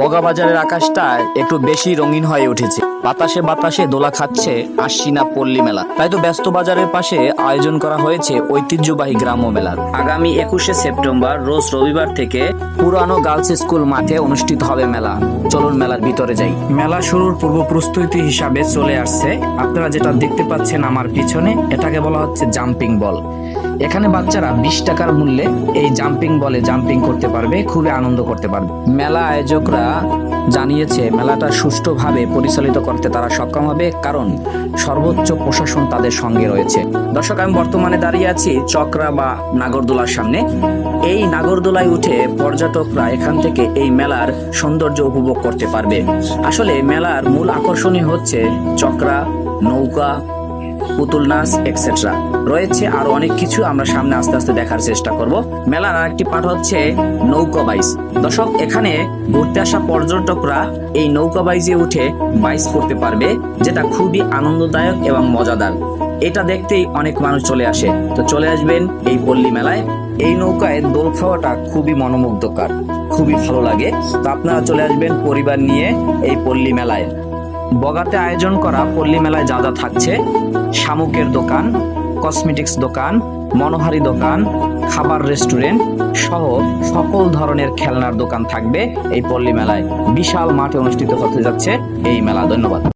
বগাবাজারের আকাশটা একটু বেশি রঙিন হয়ে উঠেছে। বাতাসে বাতাসে দোলা খাচ্ছে আশ্বিনা পল্লী মেলা। তাই তো ব্যস্ত বাজারের পাশে আয়োজন করা হয়েছে ঐতিহ্যবাহী গ্রাম্য মেলার আগামী একুশে সেপ্টেম্বর, রোজ রবিবার থেকে পুরানো গার্লস স্কুল মাঠে অনুষ্ঠিত হবে মেলা। চলুন মেলার ভিতরে যাই। মেলা শুরুর পূর্ব প্রস্তুতি হিসাবে চলে আসছে। আপনারা যেটা দেখতে পাচ্ছেন আমার পিছনে, এটাকে বলা হচ্ছে জাম্পিং বল। এখানে বাচ্চারা বিশ টাকার মূল্যে এই জাম্পিং বলে জাম্পিং করতে পারবে, খুবই আনন্দ করতে পারবে। মেলা আয়োজকরা জানিয়েছে, মেলাটা সুষ্ঠুভাবে পরিচালিত করতে তারা সক্ষম হবে, কারণ সর্বোচ্চ প্রশাসন তাদের সঙ্গে রয়েছে। দর্শক, আমি বর্তমানে দাঁড়িয়ে আছি চক্রা বা নাগরদোলার সামনে। এই নাগরদোলায় উঠে পর্যটকরা এখান থেকে এই মেলার সৌন্দর্য উপভোগ করতে পারবে। আসলে মেলার মূল আকর্ষণই হচ্ছে চক্রা, নৌকা পুতুল নাচ এক্সেট্রা রয়েছে আরও অনেক কিছু আমরা সামনে আস্তে আস্তে দেখার চেষ্টা করব। মেলার আরেকটি পাঠ হচ্ছে নৌকা বাইস। দর্শক, এখানে ঘুরতে আসা পর্যটকরা এই নৌকা বাইজে উঠে বাইস করতে পারবে, যেটা খুবই আনন্দদায়ক এবং মজাদার। এটা দেখতেই অনেক মানুষ চলে আসে। তো চলে আসবেন এই পল্লী মেলায়। এই নৌকায় দোল খাওয়াটা খুবই মনোমুগ্ধকর, খুবই ভালো লাগে। তো আপনারা চলে আসবেন পরিবার নিয়ে এই পল্লী মেলায়। বগাতে আয়োজন করা পল্লী মেলায় যা যা থাকছে, শামুকের দোকান, কসমেটিক্স দোকান, মনোহারি দোকান, খাবার রেস্টুরেন্ট সহ সকল ধরনের খেলনার দোকান থাকবে এই পল্লী মেলায়। বিশাল মাঠে অনুষ্ঠিত হতে যাচ্ছে এই মেলা। ধন্যবাদ।